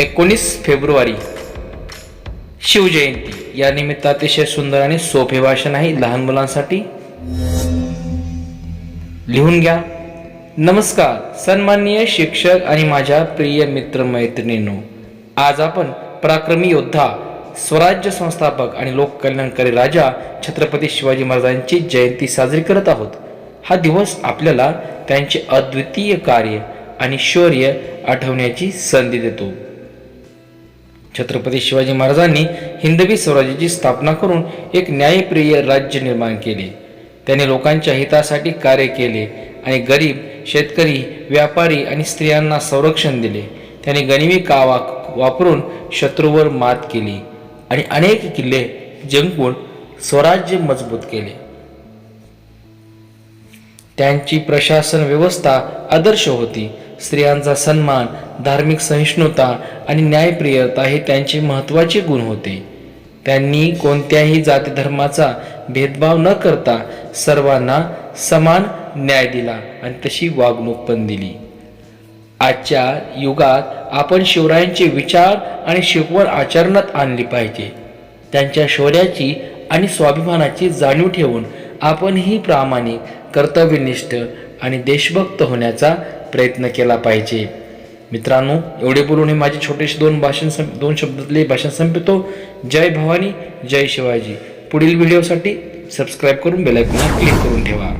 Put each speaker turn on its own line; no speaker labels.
एकोणीस फेब्रुवारी. शिवजयंती. या निमित्त अतिशय सुंदर आणि सोपे भाषण आहे लहान मुलांसाठी. लिहून घ्या. नमस्कार. सन्माननीय शिक्षक आणि माझ्या प्रिय मित्र मैत्रिणींनो आज आपण पराक्रमी योद्धा स्वराज्य संस्थापक आणि लोककल्याणकारी राजा छत्रपती शिवाजी महाराजांची जयंती साजरी करत आहोत. हा दिवस आपल्याला त्यांचे अद्वितीय कार्य आणि शौर्य आठवण्याची संधी देतो. छत्रपती शिवाजी महाराजांनी हिंदवी स्वराज्याची स्थापना करून एक न्यायप्रिय राज्य निर्माण केले. त्यांनी लोकांच्या हितासाठी कार्य केले आणि गरीब शेतकरी व्यापारी आणि स्त्रियांना संरक्षण दिले. त्यांनी गनिमी कावा वापरून शत्रूवर मात केली आणि अनेक किल्ले जिंकून स्वराज्य मजबूत केले. त्यांची प्रशासन व्यवस्था आदर्श होती. स्त्रियांचा सन्मान धार्मिक सहिष्णुता आणि न्यायप्रियता हे त्यांचे महत्त्वाचे गुण होते. त्यांनी कोणत्याही जाती धर्माचा भेदभाव न करता सर्वांना समान न्याय दिला आणि तशी वागणूक पण दिली. आजच्या युगात आपण शिवरायांचे विचार आणि शिकवण आचरणात आणली पाहिजे. त्यांच्या शौर्याची आणि स्वाभिमानाची जाणीव ठेवून आपणही प्रामाणिक कर्तव्यनिष्ठ आणि देशभक्त होण्याचा प्रयत्न केला पाहिजे. मित्रांनो एवढे बोलून हे माझे छोटेसे दोन भाषण सं दोन शब्दातले भाषण संपतो. जय भवानी जय शिवाजी. पुढील व्हिडिओसाठी सबस्क्राईब करून बेलायकॉनला क्लिक करून ठेवा.